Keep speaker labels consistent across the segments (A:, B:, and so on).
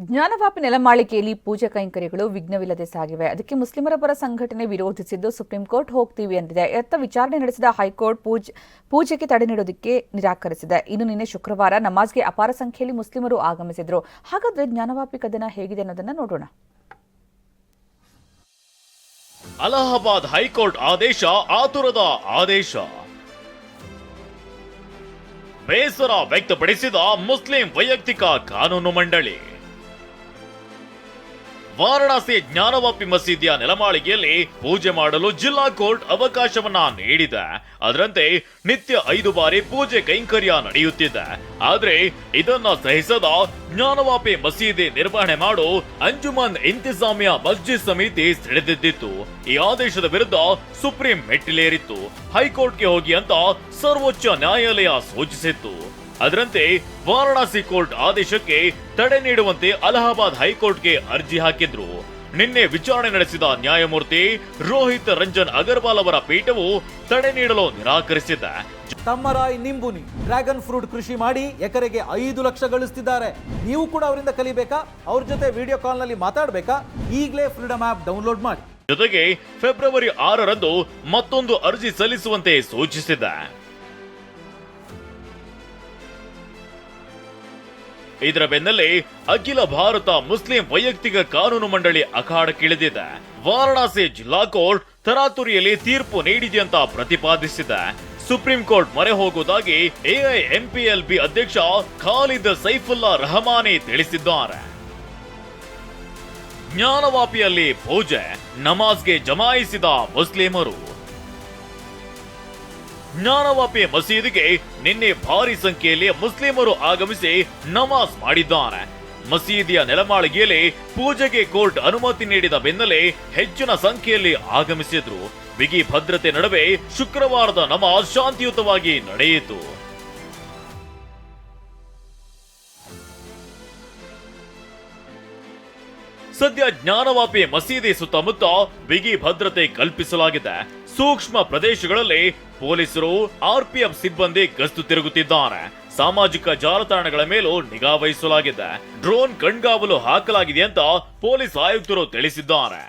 A: ಜ್ಞಾನವಾಪಿ ನೆಲಮಾಳಿಕೆಯಲ್ಲಿ ಪೂಜಾ ಕೈಂಕರ್ಯಗಳು ವಿಘ್ನವಿಲ್ಲದೆ ಸಾಗಿವೆ. ಅದಕ್ಕೆ ಮುಸ್ಲಿಮರ ಪರ ಸಂಘಟನೆ ವಿರೋಧಿಸಿದ್ದು ಸುಪ್ರೀಂ ಕೋರ್ಟ್ ಹೋಗ್ತೀವಿ ಅಂದಿದೆ ಎತ್ತ ವಿಚಾರಣೆ ನಡೆಸಿದ ಹೈಕೋರ್ಟ್ ಪೂಜ್, ಪೂಜೆಗೆ ತಡೆ ನೀಡೋದಕ್ಕೆ ನಿರಾಕರಿಸಿದೆ. ಇನ್ನು ನಿನ್ನೆ ಶುಕ್ರವಾರ ನಮಾಜ್ಗೆ ಅಪಾರ ಸಂಖ್ಯೆಯಲ್ಲಿ ಮುಸ್ಲಿಮರು ಆಗಮಿಸಿದ್ರು. ಹಾಗಾದ್ರೆ ಜ್ಞಾನವಾಪಿ ಕದನ ಹೇಗಿದೆ ಅನ್ನೋದನ್ನ ನೋಡೋಣ.
B: ಅಲಹಾಬಾದ್ ಹೈಕೋರ್ಟ್ ಆದೇಶ ಆತುರದ ಆದೇಶ. ಬೇಸರ ವ್ಯಕ್ತಪಡಿಸಿದ ಮುಸ್ಲಿಂ ವೈಯಕ್ತಿಕ ಕಾನೂನು ಮಂಡಳಿ. ವಾರಣಾಸಿ ಜ್ಞಾನವಾಪಿ ಮಸೀದಿಯ ನೆಲಮಾಳಿಗೆಯಲ್ಲಿ ಪೂಜೆ ಮಾಡಲು ಜಿಲ್ಲಾ ಕೋರ್ಟ್ ಅವಕಾಶವನ್ನ ನೀಡಿದೆ. ಅದರಂತೆ ನಿತ್ಯ ಐದು ಬಾರಿ ಪೂಜೆ ಕೈಂಕರ್ಯ ನಡೆಯುತ್ತಿದೆ. ಆದ್ರೆ ಇದನ್ನ ಸಹಿಸದ ಜ್ಞಾನವಾಪಿ ಮಸೀದಿ ನಿರ್ವಹಣೆ ಮಾಡು ಅಂಜುಮನ್ ಇಂತಿಜಾಮಿಯಾ ಮಸ್ಜಿದ್ ಸಮಿತಿ ಸೆಳೆದಿದ್ದಿತ್ತು. ಈ ಆದೇಶದ ವಿರುದ್ಧ ಸುಪ್ರೀಂ ಮೆಟ್ಟಿಲೇರಿತ್ತು. ಹೈಕೋರ್ಟ್ಗೆ ಹೋಗಿ ಅಂತ ಸರ್ವೋಚ್ಚ ನ್ಯಾಯಾಲಯ ಸೂಚಿಸಿತ್ತು. ಅದರಂತೆ ವಾರಣಾಸಿ ಕೋರ್ಟ್ ಆದೇಶಕ್ಕೆ ತಡೆ ನೀಡುವಂತೆ ಅಲಹಾಬಾದ್ ಹೈಕೋರ್ಟ್ಗೆ ಅರ್ಜಿ ಹಾಕಿದ್ರು. ನಿನ್ನೆ ವಿಚಾರಣೆ ನಡೆಸಿದ ನ್ಯಾಯಮೂರ್ತಿ ರೋಹಿತ್ ರಂಜನ್ ಅಗರ್ವಾಲ್ ಅವರ ಪೀಠವು ತಡೆ ನೀಡಲು ನಿರಾಕರಿಸಿದೆ.
C: ತಮ್ಮರಾಯ್ ನಿಂಬುನಿ ಡ್ರ್ಯಾಗನ್ ಫ್ರೂಟ್ ಕೃಷಿ ಮಾಡಿ ಎಕರೆಗೆ ಐದು ಲಕ್ಷ ಗಳಿಸ್ತಿದ್ದಾರೆ. ನೀವು ಕೂಡ ಅವರಿಂದ ಕಲಿಬೇಕಾ? ಅವ್ರ ಜೊತೆ ವಿಡಿಯೋ ಕಾಲ್ನಲ್ಲಿ ಮಾತಾಡಬೇಕಾ? ಈಗಲೇ ಫ್ರೀಡಮ್ ಆ್ಯಪ್ ಡೌನ್ಲೋಡ್ ಮಾಡಿ.
B: ಜೊತೆಗೆ ಫೆಬ್ರವರಿ ಆರರಂದು ಮತ್ತೊಂದು ಅರ್ಜಿ ಸಲ್ಲಿಸುವಂತೆ ಸೂಚಿಸಿದೆ. ಇದರ ಬೆನ್ನಲ್ಲೇ ಅಖಿಲ ಭಾರತ ಮುಸ್ಲಿಂ ವೈಯಕ್ತಿಕ ಕಾನೂನು ಮಂಡಳಿ ಅಖಾಡಕ್ಕಿಳಿದಿದೆ ವಾರಣಾಸಿ ಜಿಲ್ಲಾ ಕೋರ್ಟ್ ತರಾತುರಿಯಲ್ಲಿ ತೀರ್ಪು ನೀಡಿದೆ ಅಂತ ಪ್ರತಿಪಾದಿಸಿದೆ. ಸುಪ್ರೀಂ ಕೋರ್ಟ್ ಮೊರೆ ಹೋಗುವುದಾಗಿ ಎಐಎಂಪಿಎಲ್ಬಿ ಅಧ್ಯಕ್ಷ ಖಾಲಿದ್ ಸೈಫುಲ್ಲಾ ರಹಮಾನಿ ತಿಳಿಸಿದ್ದಾರೆ. ಜ್ಞಾನವಾಪಿಯಲ್ಲಿ ಪೂಜೆ, ನಮಾಜ್ಗೆ ಜಮಾಯಿಸಿದ ಮುಸ್ಲಿಮರು. ಜ್ಞಾನವಾಪಿ ಮಸೀದಿಗೆ ನಿನ್ನೆ ಭಾರಿ ಸಂಖ್ಯೆಯಲ್ಲಿ ಮುಸ್ಲಿಮರು ಆಗಮಿಸಿ ನಮಾಜ್ ಮಾಡಿದ್ದಾರೆ. ಮಸೀದಿಯ ನೆಲಮಾಳಿಗೆಯಲ್ಲಿ ಪೂಜೆಗೆ ಕೋರ್ಟ್ ಅನುಮತಿ ನೀಡಿದ ಬೆನ್ನಲ್ಲೇ ಹೆಚ್ಚಿನ ಸಂಖ್ಯೆಯಲ್ಲಿ ಆಗಮಿಸಿದ್ರು. ಬಿಗಿ ಭದ್ರತೆ ನಡುವೆ ಶುಕ್ರವಾರದ ನಮಾಜ್ ಶಾಂತಿಯುತವಾಗಿ ನಡೆಯಿತು. ಸದ್ಯ ಜ್ಞಾನವಾಪಿ ಮಸೀದಿ ಸುತ್ತಮುತ್ತ ಬಿಗಿ ಭದ್ರತೆ ಕಲ್ಪಿಸಲಾಗಿದೆ. ಸೂಕ್ಷ್ಮ ಪ್ರದೇಶಗಳಲ್ಲಿ ಪೊಲೀಸರು ಆರ್ಪಿಎಫ್ ಸಿಬ್ಬಂದಿ ಗಸ್ತು ತಿರುಗುತ್ತಿದ್ದಾರೆ. ಸಾಮಾಜಿಕ ಜಾಲತಾಣಗಳ ಮೇಲೂ ನಿಗಾ ವಹಿಸಲಾಗಿದೆ. ಡ್ರೋನ್ ಕಣ್ಗಾವಲು ಹಾಕಲಾಗಿದೆ ಅಂತ ಪೊಲೀಸ್ ಆಯುಕ್ತರು ತಿಳಿಸಿದ್ದಾರೆ.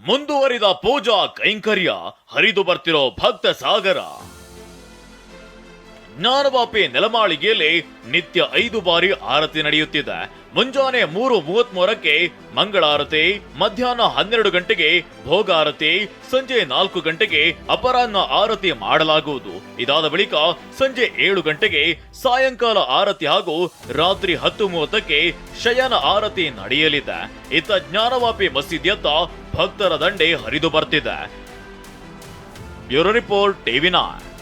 B: ಮುಂದುವರಿದ ಪೂಜಾ ಕೈಂಕರ್ಯ, ಹರಿದು ಬರ್ತಿರೋ ಭಕ್ತ ಸಾಗರ. ಜ್ಞಾನವಾಪಿ ನೆಲಮಾಳಿಗೆಯಲ್ಲಿ ನಿತ್ಯ ಐದು ಬಾರಿ ಆರತಿ ನಡೆಯುತ್ತಿದೆ. ಮುಂಜಾನೆ ಮೂರು ಮೂವತ್ತ್ ಮೂರಕ್ಕೆ ಮಂಗಳಾರತಿ, ಮಧ್ಯಾಹ್ನ ಹನ್ನೆರಡು ಗಂಟೆಗೆ ಭೋಗಾರತಿ, ಸಂಜೆ ನಾಲ್ಕು ಗಂಟೆಗೆ ಅಪರಾಹ್ನ ಆರತಿ ಮಾಡಲಾಗುವುದು. ಇದಾದ ಬಳಿಕ ಸಂಜೆ ಏಳು ಗಂಟೆಗೆ ಸಾಯಂಕಾಲ ಆರತಿ ಹಾಗೂ ರಾತ್ರಿ ಹತ್ತು ಮೂವತ್ತಕ್ಕೆ ಶಯನ ಆರತಿ ನಡೆಯಲಿದೆ. ಇತ್ತ ಜ್ಞಾನವಾಪಿ ಮಸೀದಿಯತ್ತ ಭಕ್ತರ ದಂಡೆ ಹರಿದು ಬರ್ತಿದೆ. Bureau report TV nine.